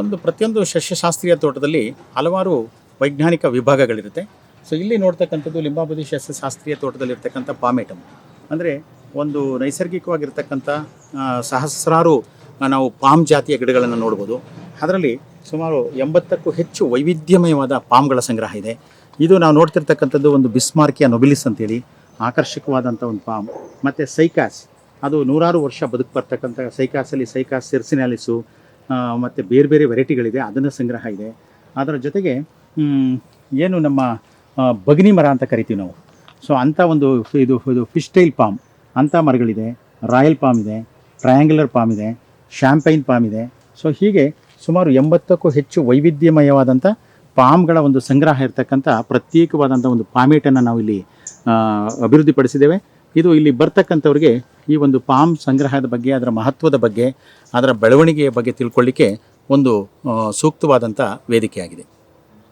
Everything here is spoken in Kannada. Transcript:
ಒಂದು ಪ್ರತಿಯೊಂದು ಸಸ್ಯಶಾಸ್ತ್ರೀಯ ತೋಟದಲ್ಲಿ ಹಲವಾರು ವೈಜ್ಞಾನಿಕ ವಿಭಾಗಗಳಿರುತ್ತೆ. ಸೊ ಇಲ್ಲಿ ನೋಡ್ತಕ್ಕಂಥದ್ದು ಲಿಂಬಾಬದಿ ಸಸ್ಯಶಾಸ್ತ್ರೀಯ ತೋಟದಲ್ಲಿರ್ತಕ್ಕಂಥ ಪಾಮೇಟಮ್. ಅಂದರೆ ಒಂದು ನೈಸರ್ಗಿಕವಾಗಿರ್ತಕ್ಕಂಥ ಸಹಸ್ರಾರು ನಾವು ಪಾಮ್ ಜಾತಿಯ ಗಿಡಗಳನ್ನು ನೋಡ್ಬೋದು. ಅದರಲ್ಲಿ ಸುಮಾರು ಎಂಬತ್ತಕ್ಕೂ ಹೆಚ್ಚು ವೈವಿಧ್ಯಮಯವಾದ ಪಾಮ್ಗಳ ಸಂಗ್ರಹ ಇದೆ. ಇದು ನಾವು ನೋಡ್ತಿರ್ತಕ್ಕಂಥದ್ದು ಒಂದು ಬಿಸ್ಮಾರ್ಕಿಯ ನೊಬಿಲಿಸ್ ಅಂತೇಳಿ, ಆಕರ್ಷಕವಾದಂಥ ಒಂದು ಪಾಮ್. ಮತ್ತು ಸೈಕಾಸ್, ಅದು ನೂರಾರು ವರ್ಷ ಬದುಕು ಬರ್ತಕ್ಕಂಥ ಸೈಕಾಸಲ್ಲಿ ಸೈಕಾಸ್, ಸಿರ್ಸಿನಾಲಿಸು ಮತ್ತು ಬೇರೆ ಬೇರೆ ವೆರೈಟಿಗಳಿದೆ, ಅದನ್ನು ಸಂಗ್ರಹ ಇದೆ. ಅದರ ಜೊತೆಗೆ ಏನು ನಮ್ಮ ಬಗ್ನಿ ಮರ ಅಂತ ಕರಿತೀವಿ ನಾವು. ಸೊ ಅಂಥ ಒಂದು ಇದು ಇದು ಫಿಶ್ ಟೈಲ್ ಪಾಮ್ ಅಂಥ ಮರಗಳಿದೆ ರಾಯಲ್ ಪಾಮ್ ಇದೆ ಟ್ರಯಾಂಗ್ಯುಲರ್ ಪಾಮ್ ಇದೆ ಶಾಂಪೈನ್ ಪಾಮ್ ಇದೆ. ಸೊ ಹೀಗೆ ಸುಮಾರು ಎಂಬತ್ತಕ್ಕೂ ಹೆಚ್ಚು ವೈವಿಧ್ಯಮಯವಾದಂಥ ಪಾಮ್ಗಳ ಒಂದು ಸಂಗ್ರಹ ಇರತಕ್ಕಂಥ ಪ್ರತ್ಯೇಕವಾದಂಥ ಒಂದು ಪಾಮೇಟನ್ನು ನಾವು ಇಲ್ಲಿ ಅಭಿವೃದ್ಧಿಪಡಿಸಿದ್ದೇವೆ. ಇದು ಇಲ್ಲಿ ಬರ್ತಕ್ಕಂಥವ್ರಿಗೆ ಈ ಒಂದು ಪಾಮ್ ಸಂಗ್ರಹದ ಬಗ್ಗೆ, ಅದರ ಮಹತ್ವದ ಬಗ್ಗೆ, ಅದರ ಬೆಳವಣಿಗೆಯ ಬಗ್ಗೆ ತಿಳ್ಕೊಳ್ಳಿಕ್ಕೆ ಒಂದು ಸೂಕ್ತವಾದಂಥ ವೇದಿಕೆಯಾಗಿದೆ.